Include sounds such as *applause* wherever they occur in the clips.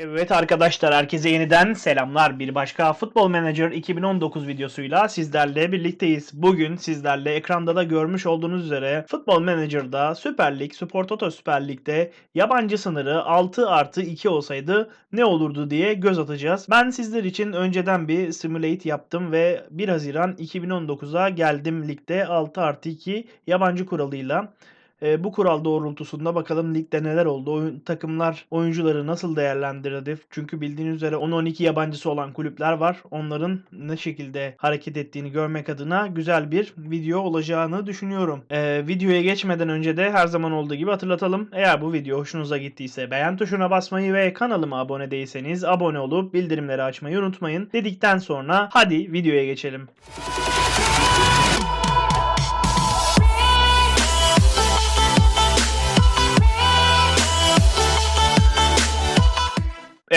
Evet arkadaşlar herkese yeniden selamlar. Bir başka Futbol Manager 2019 videosuyla sizlerle birlikteyiz. Bugün sizlerle ekranda da görmüş olduğunuz üzere Futbol Manager'da Süper Lig, Spor Toto Süper Lig'de yabancı sınırı 6 artı 2 olsaydı ne olurdu diye göz atacağız. Ben sizler için önceden bir simulate yaptım ve 1 Haziran 2019'a geldim ligde 6 artı 2 yabancı kuralıyla. E, bu kural doğrultusunda bakalım ligde neler oldu. Oyun, takımlar oyuncuları nasıl değerlendirdi? Çünkü bildiğiniz üzere 10-12 yabancısı olan kulüpler var. Onların ne şekilde hareket ettiğini görmek adına güzel bir video olacağını düşünüyorum. E, videoya geçmeden önce de her zaman olduğu gibi hatırlatalım. Eğer bu video hoşunuza gittiyse beğen tuşuna basmayı ve kanalıma abone değilseniz abone olup bildirimleri açmayı unutmayın. Dedikten sonra hadi videoya geçelim.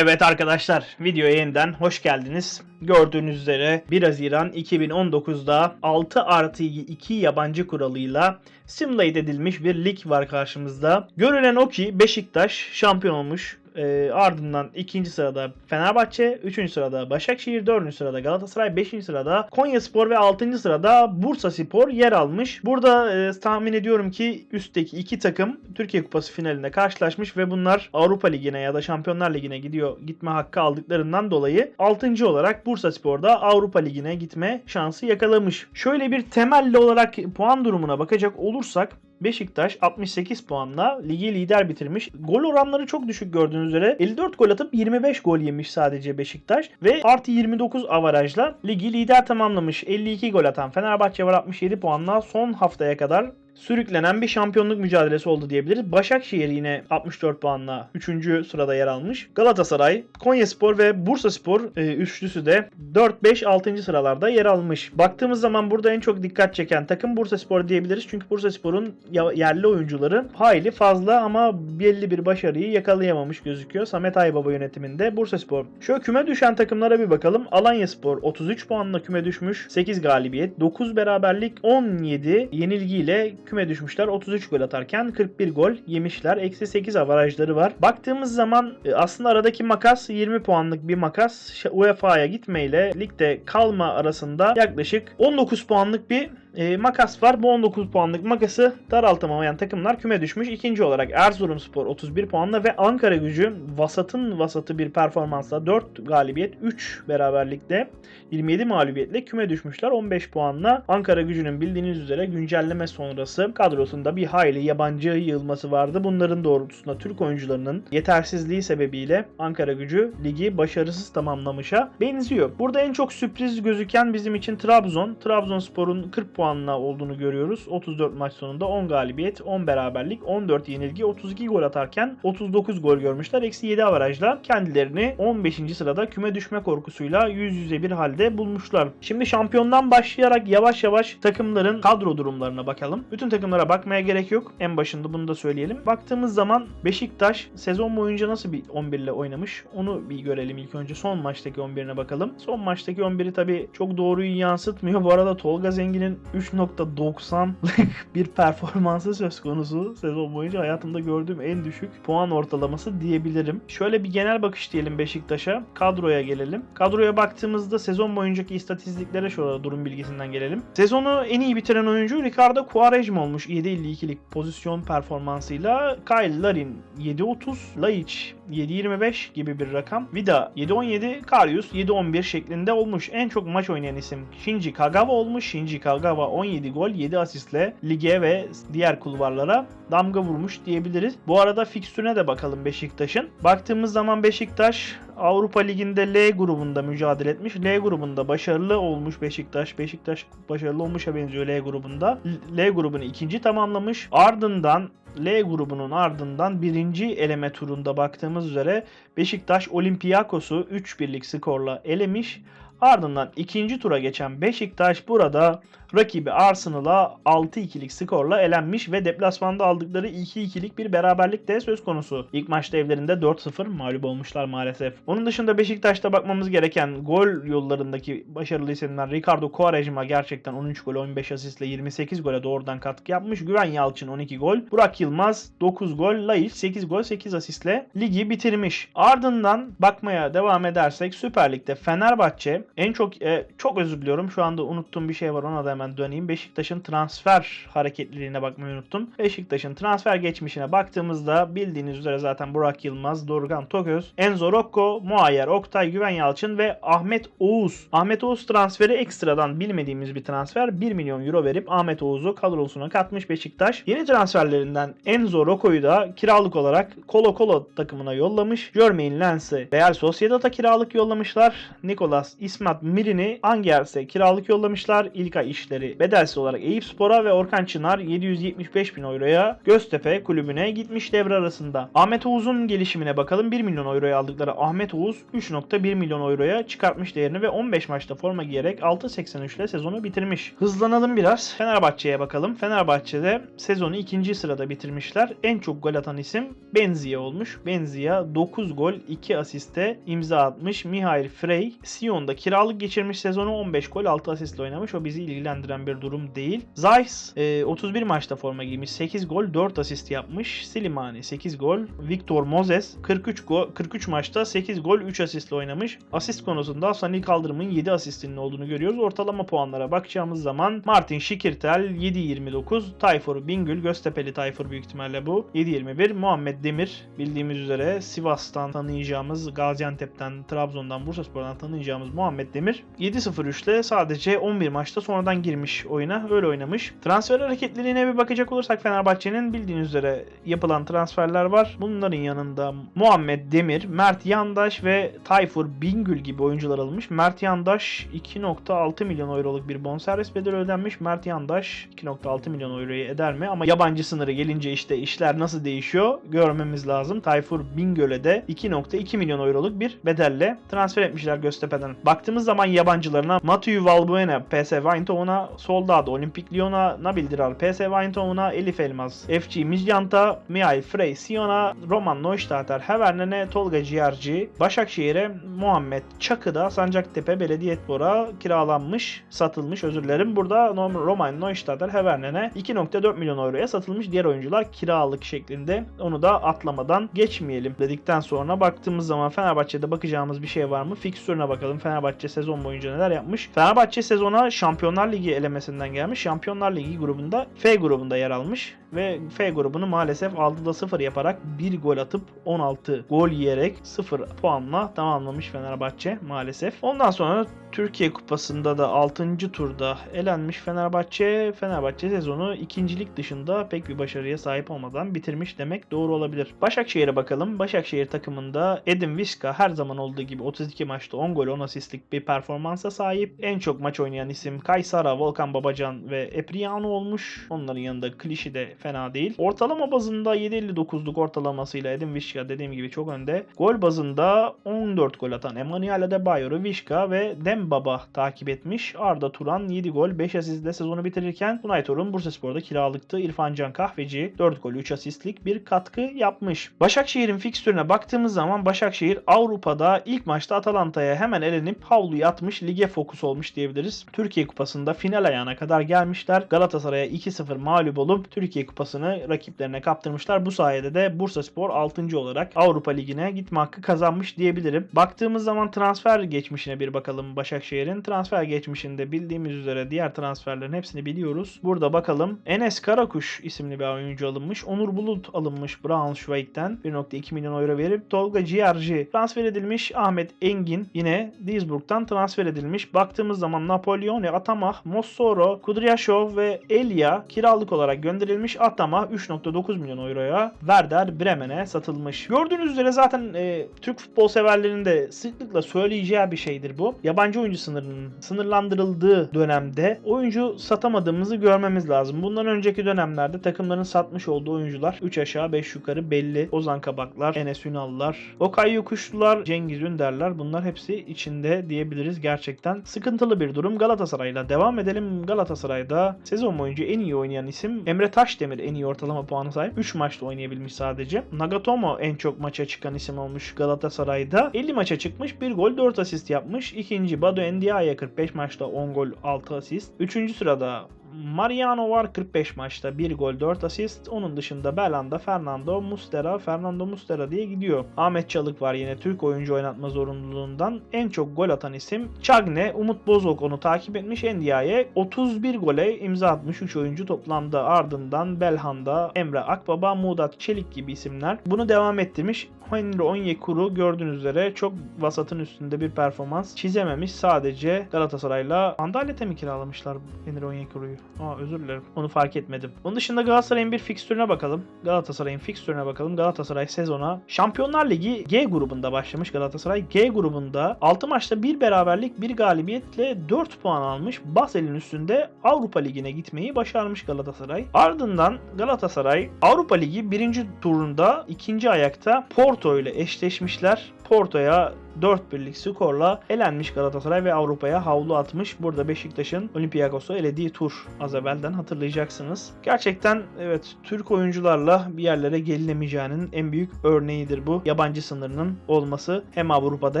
Evet arkadaşlar videoya yeniden hoş geldiniz. Gördüğünüz üzere 1 Haziran 2019'da 6 artı 2 yabancı kuralıyla simulate edilmiş bir lig var karşımızda. Görülen o ki Beşiktaş şampiyon olmuş. E, ardından ikinci sırada Fenerbahçe, üçüncü sırada Başakşehir, dördüncü sırada Galatasaray, beşinci sırada Konya Spor ve altıncı sırada Bursa Spor yer almış. Burada e, tahmin ediyorum ki üstteki iki takım Türkiye Kupası finalinde karşılaşmış ve bunlar Avrupa Ligi'ne ya da Şampiyonlar Ligi'ne gidiyor gitme hakkı aldıklarından dolayı altıncı olarak Bursa Spor'da Avrupa Ligi'ne gitme şansı yakalamış. Şöyle bir temelli olarak puan durumuna bakacak olursak Beşiktaş 68 puanla ligi lider bitirmiş. Gol oranları çok düşük gördüğünüz üzere. 54 gol atıp 25 gol yemiş sadece Beşiktaş. Ve artı 29 avarajla ligi lider tamamlamış. 52 gol atan Fenerbahçe var 67 puanla son haftaya kadar sürüklenen bir şampiyonluk mücadelesi oldu diyebiliriz. Başakşehir yine 64 puanla 3. sırada yer almış. Galatasaray, Konyaspor ve Bursaspor e, üçlüsü de 4 5 6. sıralarda yer almış. Baktığımız zaman burada en çok dikkat çeken takım Bursaspor diyebiliriz. Çünkü Bursaspor'un yerli oyuncuları hayli fazla ama belli bir başarıyı yakalayamamış gözüküyor. Samet Aybaba yönetiminde Bursaspor. Şöyle küme düşen takımlara bir bakalım. Alanyaspor 33 puanla küme düşmüş. 8 galibiyet, 9 beraberlik, 17 yenilgiyle küme düşmüşler. 33 gol atarken 41 gol yemişler. Eksi 8 avarajları var. Baktığımız zaman e, aslında aradaki makas 20 puanlık bir makas. UEFA'ya gitmeyle ligde kalma arasında yaklaşık 19 puanlık bir e, makas var. Bu 19 puanlık makası daraltamayan takımlar küme düşmüş. İkinci olarak Erzurumspor 31 puanla ve Ankara gücü vasatın vasatı bir performansla 4 galibiyet 3 beraberlikte 27 mağlubiyetle küme düşmüşler 15 puanla. Ankara gücünün bildiğiniz üzere güncelleme sonrası kadrosunda bir hayli yabancı yığılması vardı. Bunların doğrultusunda Türk oyuncularının yetersizliği sebebiyle Ankara gücü ligi başarısız tamamlamışa benziyor. Burada en çok sürpriz gözüken bizim için Trabzon. Trabzonspor'un 40 puanla olduğunu görüyoruz. 34 maç sonunda 10 galibiyet, 10 beraberlik, 14 yenilgi, 32 gol atarken 39 gol görmüşler. Eksi 7 avarajla kendilerini 15. sırada küme düşme korkusuyla yüz yüze bir halde bulmuşlar. Şimdi şampiyondan başlayarak yavaş yavaş takımların kadro durumlarına bakalım. Bütün takımlara bakmaya gerek yok. En başında bunu da söyleyelim. Baktığımız zaman Beşiktaş sezon boyunca nasıl bir 11 ile oynamış onu bir görelim ilk önce. Son maçtaki 11'ine bakalım. Son maçtaki 11'i tabii çok doğruyu yansıtmıyor. Bu arada Tolga Zengin'in 3.90'lık *laughs* bir performansı söz konusu. Sezon boyunca hayatımda gördüğüm en düşük puan ortalaması diyebilirim. Şöyle bir genel bakış diyelim Beşiktaş'a. Kadroya gelelim. Kadroya baktığımızda sezon boyuncaki istatistiklere şöyle durum bilgisinden gelelim. Sezonu en iyi bitiren oyuncu Ricardo Quaresma olmuş 7.52'lik pozisyon performansıyla. Kyle Larin 7.30, Laiç 7.25 gibi bir rakam. Vida 7.17, Karius 7.11 şeklinde olmuş. En çok maç oynayan isim Shinji Kagawa olmuş. Shinji Kagawa 17 gol 7 asistle lige ve diğer kulvarlara damga vurmuş diyebiliriz. Bu arada fikstürüne de bakalım Beşiktaş'ın. Baktığımız zaman Beşiktaş Avrupa Ligi'nde L grubunda mücadele etmiş. L grubunda başarılı olmuş Beşiktaş. Beşiktaş başarılı olmuşa benziyor L grubunda. L grubunu ikinci tamamlamış. Ardından L grubunun ardından birinci eleme turunda baktığımız üzere Beşiktaş Olympiakos'u 3 birlik skorla elemiş. Ardından ikinci tura geçen Beşiktaş burada rakibi Arsenal'a 6-2'lik skorla elenmiş ve deplasmanda aldıkları 2-2'lik bir beraberlik de söz konusu. İlk maçta evlerinde 4-0 mağlup olmuşlar maalesef. Onun dışında Beşiktaş'ta bakmamız gereken gol yollarındaki başarılı isimler Ricardo Quaresma gerçekten 13 gol 15 asistle 28 gole doğrudan katkı yapmış. Güven Yalçın 12 gol. Burak Yılmaz 9 gol. Laiç 8 gol 8 asistle ligi bitirmiş. Ardından bakmaya devam edersek Süper Lig'de Fenerbahçe en çok e, çok özür diliyorum. Şu anda unuttuğum bir şey var ona da hemen döneyim. Beşiktaş'ın transfer hareketliliğine bakmayı unuttum. Beşiktaş'ın transfer geçmişine baktığımızda bildiğiniz üzere zaten Burak Yılmaz, Dorgan Toköz, Enzo Rocco, Muayyer, Oktay Güven Yalçın ve Ahmet Oğuz. Ahmet Oğuz transferi ekstradan bilmediğimiz bir transfer. 1 milyon euro verip Ahmet Oğuz'u kadrosuna katmış Beşiktaş. Yeni transferlerinden Enzo Rocco'yu da kiralık olarak Colo Colo takımına yollamış. Jermaine Lens'i Real Sociedad'a kiralık yollamışlar. Nicolas İsmat Mirin'i Angers'e kiralık yollamışlar. İlkay işleri bedelsiz olarak Eyüp Spor'a ve Orkan Çınar 775 bin euroya Göztepe kulübüne gitmiş devre arasında. Ahmet Oğuz'un gelişimine bakalım. 1 milyon euroya aldıkları Ahmet Oğuz 3.1 milyon euroya çıkartmış değerini ve 15 maçta forma giyerek 6.83 ile sezonu bitirmiş. Hızlanalım biraz. Fenerbahçe'ye bakalım. Fenerbahçe'de sezonu ikinci sırada bitirmişler. En çok gol atan isim Benzia olmuş. Benzia 9 gol 2 asiste imza atmış. Mihail Frey Sion'da kiralık geçirmiş sezonu 15 gol 6 asistle oynamış. O bizi ilgilendiren bir durum değil. Zeiss e, 31 maçta forma giymiş. 8 gol 4 asist yapmış. Silimani 8 gol. Victor Moses 43 gol 43 maçta 8 gol 3 asistle oynamış. Asist konusunda Sani Kaldırım'ın 7 asistinin olduğunu görüyoruz. Ortalama puanlara bakacağımız zaman Martin Şikirtel 7.29, Tayfur Bingül, Göztepe'li Tayfur büyük ihtimalle bu 7.21, Muhammed Demir bildiğimiz üzere Sivas'tan tanıyacağımız, Gaziantep'ten, Trabzon'dan, Bursaspor'dan tanıyacağımız Muhammed Demir 7.03 ile sadece 11 maçta sonradan girmiş oyuna. Öyle oynamış. Transfer hareketliliğine bir bakacak olursak Fenerbahçe'nin bildiğiniz üzere yapılan transferler var. Bunların yanında Muhammed Demir, Mert Yandaş ve Tayfur Bingül gibi oyuncular alınmış. Mert Yandaş 2.6 milyon euroluk bir bonservis bedeli ödenmiş. Mert Yandaş 2.6 milyon euroyu eder mi? Ama yabancı sınırı gelince işte işler nasıl değişiyor görmemiz lazım. Tayfur Bingöl'e de 2.2 milyon euroluk bir bedelle transfer etmişler Göztepe'den. Baktığımız zaman yabancılarına Mathieu Valbuena PSV Eindhoven'a, Soldado Olimpik Lyon'a, Nabil Dirar PSV Eindhoven'a, Elif Elmas FC Midtjylland'a, Mihail Frey Sion'a, Roman Neustadter Havernen'e, Tolga Ciğerci, Başakşehir'e, Muhammed Çakı da Sancaktepe Belediyespor kiralanmış, satılmış özür dilerim. Burada Roman Neustadter Havernen'e 2.4 milyon euroya satılmış. Diğer oyuncular kiralık şeklinde. Onu da atlamadan geçmeyelim dedikten sonra baktığımız zaman Fenerbahçe'de bakacağımız bir şey var mı? Fikstürüne bakalım. Fenerbahçe sezon boyunca neler yapmış? Fenerbahçe sezona Şampiyonlar Ligi elemesinden gelmiş. Şampiyonlar Ligi grubunda F grubunda yer almış ve F grubunu maalesef 6'da 0 yaparak 1 gol atıp 16 gol yiyerek 0 puanla tamamlamış Fenerbahçe maalesef. Ondan sonra Türkiye Kupası'nda da 6. turda elenmiş Fenerbahçe. Fenerbahçe sezonu ikincilik dışında pek bir başarıya sahip olmadan bitirmiş demek doğru olabilir. Başakşehir'e bakalım. Başakşehir takımında Edin Viska her zaman olduğu gibi 32 maçta 10 gol 10 asistlik bir performansa sahip. En çok maç oynayan isim Kaysara, Volkan Babacan ve Epriano olmuş. Onların yanında Klişi de fena değil. Ortalama bazında 7.59'luk ortalamasıyla Edin Vişka dediğim gibi çok önde. Gol bazında 14 gol atan Emanuel Adebayor'u Vişka ve Dembaba takip etmiş. Arda Turan 7 gol 5 asistle sezonu bitirirken Tunay Torun Bursaspor'da kiralıktı. İrfan Can Kahveci 4 gol 3 asistlik bir katkı yapmış. Başakşehir'in fikstürüne baktığımız zaman Başakşehir Avrupa'da ilk maçta Atalanta'ya hemen elenip havluyu atmış lige fokus olmuş diyebiliriz. Türkiye Kupası'nda final ayağına kadar gelmişler. Galatasaray'a 2-0 mağlup olup Türkiye Kupası'nı rakiplerine kaptırmışlar. Bu sayede de Bursaspor 6. olarak Avrupa Ligi'ne gitme hakkı kazanmış diyebilirim. Baktığımız zaman transfer geçmişine bir bakalım Başakşehir'in. Transfer geçmişinde bildiğimiz üzere diğer transferlerin hepsini biliyoruz. Burada bakalım. Enes Karakuş isimli bir oyuncu alınmış. Onur Bulut alınmış Braunschweig'ten 1.2 milyon euro verip Tolga Ciğerci transfer edilmiş. Ahmet Engin yine Duisburg'dan transfer edilmiş. Baktığımız zaman Napoleone, Atamah, Mossoro, Kudryashov ve Elia kiralık olarak gönderilmiş. Atamah 3.9 milyon euroya Werder Bremen'e satılmış. Gördüğünüz üzere zaten e, Türk futbol severlerinin de sıklıkla söyleyeceği bir şeydir bu. Yabancı oyuncu sınırının sınırlandırıldığı dönemde oyuncu satamadığımızı görmemiz lazım. Bundan önceki dönemlerde takımların satmış olduğu oyuncular 3 aşağı 5 yukarı belli. Ozan Kabaklar, Enes Ünallar, Okay Yokuşlular, Cengiz Ünderler bunlar hepsi içinde diyebiliriz gerçekten. Sıkıntılı bir durum. Galatasaray'la devam edelim. Galatasaray'da sezon boyunca en iyi oynayan isim Emre Taşdemir en iyi ortalama puanı sahip. 3 maçta oynayabilmiş sadece. Nagatomo en çok maça çıkan isim olmuş Galatasaray'da. 50 maça çıkmış. 1 gol 4 asist yapmış. İkinci Badu Ndiaye 45 maçta 10 gol 6 asist. Üçüncü sırada Mariano var 45 maçta 1 gol 4 asist. Onun dışında Belanda, Fernando Mustera, Fernando Mustera diye gidiyor. Ahmet Çalık var yine Türk oyuncu oynatma zorunluluğundan. En çok gol atan isim Cagne, Umut Bozok onu takip etmiş. Endiaye 31 gole imza atmış 3 oyuncu toplamda. Ardından Belhanda, Emre Akbaba, Mudat Çelik gibi isimler. Bunu devam ettirmiş. Henry Onyekuru gördüğünüz üzere çok vasatın üstünde bir performans çizememiş. Sadece Galatasaray'la Andalete mi kiralamışlar Henry Onyekuru'yu? Aa özür dilerim. Onu fark etmedim. Onun dışında Galatasaray'ın bir fikstürüne bakalım. Galatasaray'ın fikstürüne bakalım. Galatasaray sezona Şampiyonlar Ligi G grubunda başlamış Galatasaray. G grubunda 6 maçta bir beraberlik bir galibiyetle 4 puan almış. Basel'in üstünde Avrupa Ligi'ne gitmeyi başarmış Galatasaray. Ardından Galatasaray Avrupa Ligi birinci turunda ikinci ayakta Porto ile eşleşmişler. Porto'ya 4 birlik skorla elenmiş Galatasaray ve Avrupa'ya havlu atmış. Burada Beşiktaş'ın Olympiakos'u elediği tur az evvelden hatırlayacaksınız. Gerçekten evet Türk oyuncularla bir yerlere gelinemeyeceğinin en büyük örneğidir bu. Yabancı sınırının olması hem Avrupa'da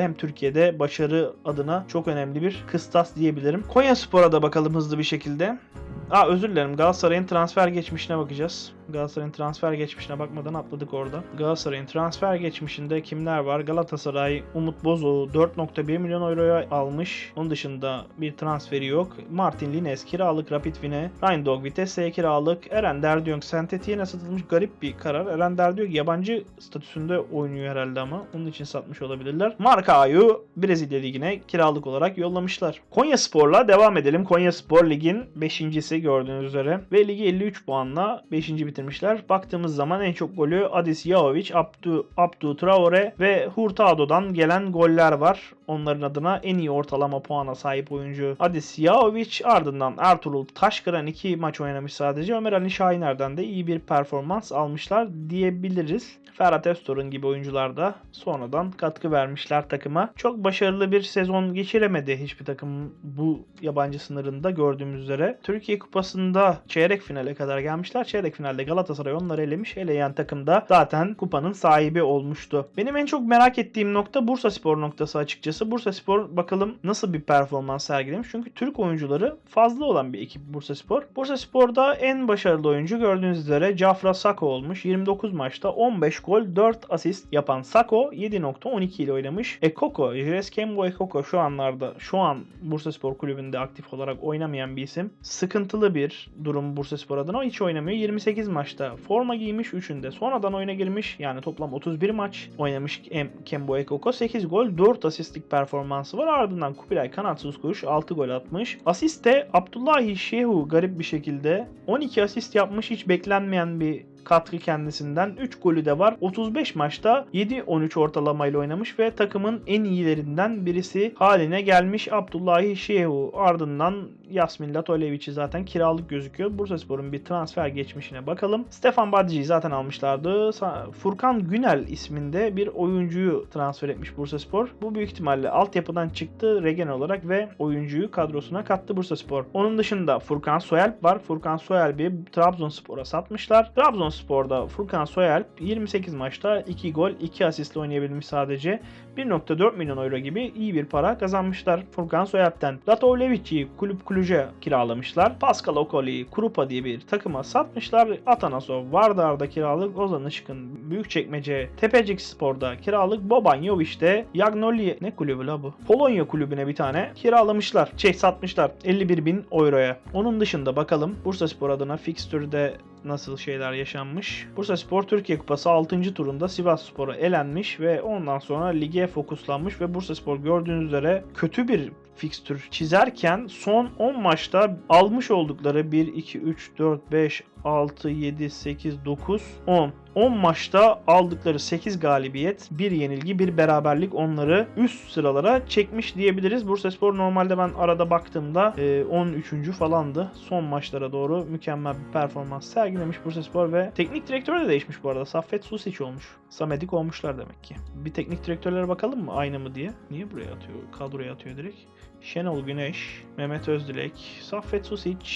hem Türkiye'de başarı adına çok önemli bir kıstas diyebilirim. Konya Spor'a da bakalım hızlı bir şekilde. Aa özür dilerim Galatasaray'ın transfer geçmişine bakacağız. Galatasaray'ın transfer geçmişine bakmadan atladık orada. Galatasaray'ın transfer geçmişinde kimler var? Galatasaray Umut Bozoğu 4.1 milyon euroya almış. Onun dışında bir transferi yok. Martin Lines kiralık Rapid Wien, Rheindorf Vitesse kiralık. Eren Derdiyong Saint-Etienne'e satılmış garip bir karar. Eren Derdiyong yabancı statüsünde oynuyor herhalde ama onun için satmış olabilirler. Marka Ayu Brezilya Ligi'ne kiralık olarak yollamışlar. Konya Spor'la devam edelim. Konya Spor Lig'in 5.si gördüğünüz üzere ve ligi 53 puanla 5. bitirmişler. Baktığımız zaman en çok golü Adis Yahovic, Abdu, Abdu Traore ve Hurtado'dan gelen goller var. Onların adına en iyi ortalama puana sahip oyuncu Adis Yahovic. Ardından Ertuğrul Taşkıran 2 maç oynamış sadece. Ömer Ali Şahiner'den de iyi bir performans almışlar diyebiliriz. Ferhat Öztorun gibi oyuncular da sonradan katkı vermişler takıma. Çok başarılı bir sezon geçiremedi hiçbir takım bu yabancı sınırında gördüğümüz üzere. Türkiye Kupası'nda çeyrek finale kadar gelmişler. Çeyrek finalde Galatasaray onları elemiş. Eleyen takım da zaten kupanın sahibi olmuştu. Benim en çok merak ettiğim nokta Bursa Spor noktası açıkçası. Bursa Spor bakalım nasıl bir performans sergilemiş. Çünkü Türk oyuncuları fazla olan bir ekip Bursa Spor. Bursa Spor'da en başarılı oyuncu gördüğünüz üzere Cafra Sako olmuş. 29 maçta 15 gol 4 asist yapan Sako 7.12 ile oynamış. Ekoko, Jires Kembo Ekoko şu anlarda şu an Bursa Spor kulübünde aktif olarak oynamayan bir isim. Sıkıntılı bir durum Bursa Spor adına. O hiç oynamıyor. 28 maçta forma giymiş. 3'ünde sonradan oyuna girmiş. Yani toplam 31 maç oynamış Em- Kembo Ekoko. 8 gol 4 asistlik performansı var. Ardından Kubilay kanatsız kuruş 6 gol atmış. Asiste Abdullahi Şehu garip bir şekilde 12 asist yapmış. Hiç beklenmeyen bir katkı kendisinden. 3 golü de var. 35 maçta 7-13 ortalamayla oynamış ve takımın en iyilerinden birisi haline gelmiş Abdullahi Şehu. Ardından Yasmin Latolevic'i zaten kiralık gözüküyor. Bursaspor'un bir transfer geçmişine bakalım. Stefan Badici'yi zaten almışlardı. Furkan Günel isminde bir oyuncuyu transfer etmiş Bursaspor. Bu büyük ihtimalle altyapıdan çıktı regen olarak ve oyuncuyu kadrosuna kattı Bursaspor. Onun dışında Furkan Soyalp var. Furkan Soyalp'i Trabzonspor'a satmışlar. Trabzonspor'da Furkan Soyalp 28 maçta 2 gol 2 asistle oynayabilmiş sadece. 1.4 milyon euro gibi iyi bir para kazanmışlar Furkan Soyalp'ten. Latovlevic'i kulüp Kulüce kiralamışlar. Pascal Okoli'yi Krupa diye bir takıma satmışlar. Atanasov Vardar'da kiralık. Ozan Işık'ın Büyükçekmece Tepecik Spor'da kiralık. Boban Jovic de Yagnoli ne kulübü la bu? Polonya kulübüne bir tane kiralamışlar. Şey satmışlar 51 bin euroya. Onun dışında bakalım Bursaspor adına fikstürde nasıl şeyler yaşanmış. Bursa Spor Türkiye Kupası 6. turunda Sivas Spor'a elenmiş ve ondan sonra lige fokuslanmış ve Bursa Spor gördüğünüz üzere kötü bir fikstür çizerken son 10 maçta almış oldukları 1, 2, 3, 4, 5, 6, 7, 8, 9, 10. 10 maçta aldıkları 8 galibiyet, 1 yenilgi, 1 beraberlik onları üst sıralara çekmiş diyebiliriz. Bursaspor normalde ben arada baktığımda e, 13. falandı. Son maçlara doğru mükemmel bir performans sergilemiş Bursaspor ve teknik direktör de değişmiş bu arada. Saffet Susic olmuş. Samedik olmuşlar demek ki. Bir teknik direktörlere bakalım mı aynı mı diye. Niye buraya atıyor? Kadroya atıyor direkt. Şenol Güneş, Mehmet Özdilek, Saffet Susic,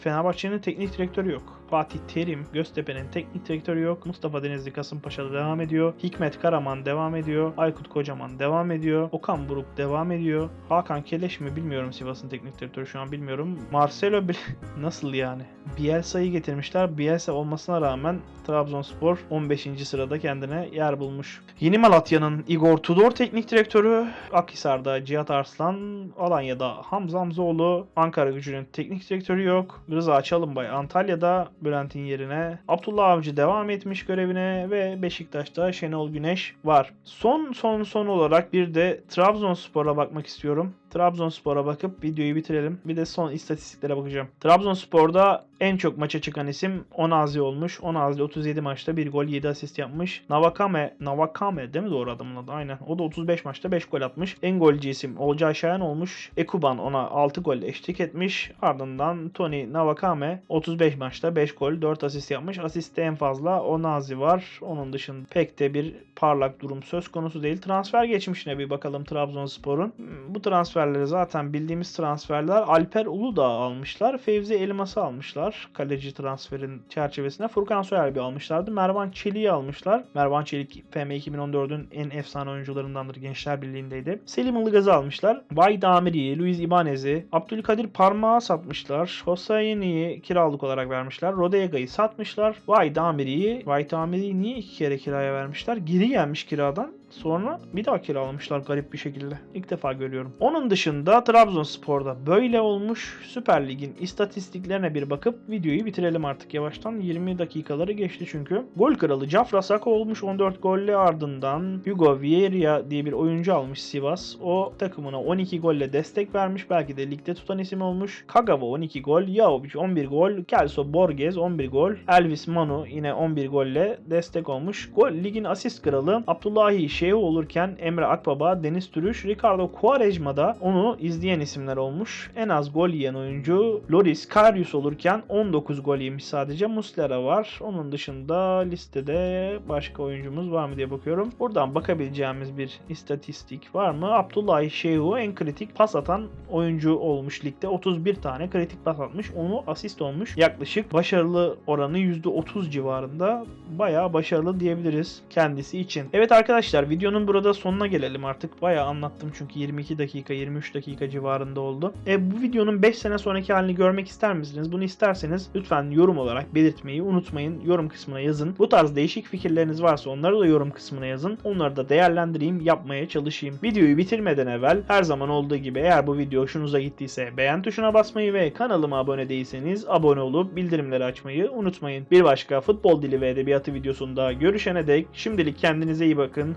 Fenerbahçe'nin teknik direktörü yok. Fatih Terim, Göztepe'nin teknik direktörü yok. Mustafa Denizli Kasımpaşa'da devam ediyor. Hikmet Karaman devam ediyor. Aykut Kocaman devam ediyor. Okan Buruk devam ediyor. Hakan Keleş mi bilmiyorum Sivas'ın teknik direktörü şu an bilmiyorum. Marcelo Bil- *laughs* nasıl yani? Bielsa'yı getirmişler. Bielsa olmasına rağmen Trabzonspor 15. sırada kendine yer bulmuş. Yeni Malatya'nın Igor Tudor teknik direktörü, Akhisar'da Cihat Arslan, Alanya'da Hamza Hamzoğlu, Ankara Gücü'nün teknik direktörü yok. Rıza Çalınbay Antalya'da Bülent'in yerine. Abdullah Avcı devam etmiş görevine ve Beşiktaş'ta Şenol Güneş var. Son son son olarak bir de Trabzonspor'a bakmak istiyorum. Trabzonspor'a bakıp videoyu bitirelim. Bir de son istatistiklere bakacağım. Trabzonspor'da en çok maça çıkan isim Onazi olmuş. Onazi 37 maçta 1 gol 7 asist yapmış. Navakame, Navakame değil mi doğru adamın adı? Aynen. O da 35 maçta 5 gol atmış. En golcü isim Olcay Şayan olmuş. Ekuban ona 6 gol eşlik etmiş. Ardından Tony Navakame 35 maçta 5 gol 4 asist yapmış. Asiste en fazla Onazi var. Onun dışında pek de bir parlak durum söz konusu değil. Transfer geçmişine bir bakalım Trabzonspor'un. Bu transferleri zaten bildiğimiz transferler. Alper Uludağ almışlar. Fevzi Elmas'ı almışlar. Kaleci transferin çerçevesinde. Furkan Soyerbi almışlardı. Mervan Çelik'i almışlar. Mervan Çelik FM 2014'ün en efsane oyuncularındandır. Gençler Birliği'ndeydi. Selim Ilgaz'ı almışlar. Vahid Amiri'yi, Luis Ibanez'i, Abdülkadir Parmağı satmışlar. Hosseini'yi kiralık olarak vermişler. Rodega'yı satmışlar. Vahid Amiri'yi, Vahid Amiri'yi niye iki kere kiraya vermişler? Geri gelmiş kiradan. Sonra bir daha kiralamışlar garip bir şekilde. İlk defa görüyorum. Onun dışında Trabzonspor'da böyle olmuş. Süper Lig'in istatistiklerine bir bakıp videoyu bitirelim artık yavaştan. 20 dakikaları geçti çünkü. Gol kralı Cafra Saka olmuş 14 golle ardından Hugo Vieira diye bir oyuncu almış Sivas. O takımına 12 golle destek vermiş. Belki de ligde tutan isim olmuş. Kagawa 12 gol, Yaovic 11 gol, Kelso Borges 11 gol, Elvis Manu yine 11 golle destek olmuş. Gol ligin asist kralı Abdullahi Şehu olurken Emre Akbaba, Deniz Türüş, Ricardo Quaresma da onu izleyen isimler olmuş. En az gol yiyen oyuncu Loris Karius olurken 19 gol yemiş sadece. Muslera var. Onun dışında listede başka oyuncumuz var mı diye bakıyorum. Buradan bakabileceğimiz bir istatistik var mı? Abdullahi Şehu en kritik pas atan oyuncu olmuş ligde. 31 tane kritik pas atmış. Onu asist olmuş. Yaklaşık başarılı oranı %30 civarında. Bayağı başarılı diyebiliriz kendisi için. Evet arkadaşlar videonun burada sonuna gelelim artık. Bayağı anlattım çünkü 22 dakika 23 dakika civarında oldu. E, bu videonun 5 sene sonraki halini görmek ister misiniz? Bunu isterseniz lütfen yorum olarak belirtmeyi unutmayın. Yorum kısmına yazın. Bu tarz değişik fikirleriniz varsa onları da yorum kısmına yazın. Onları da değerlendireyim, yapmaya çalışayım. Videoyu bitirmeden evvel her zaman olduğu gibi eğer bu video hoşunuza gittiyse beğen tuşuna basmayı ve kanalıma abone değilseniz abone olup bildirimleri açmayı unutmayın. Bir başka futbol dili ve edebiyatı videosunda görüşene dek şimdilik kendinize iyi bakın.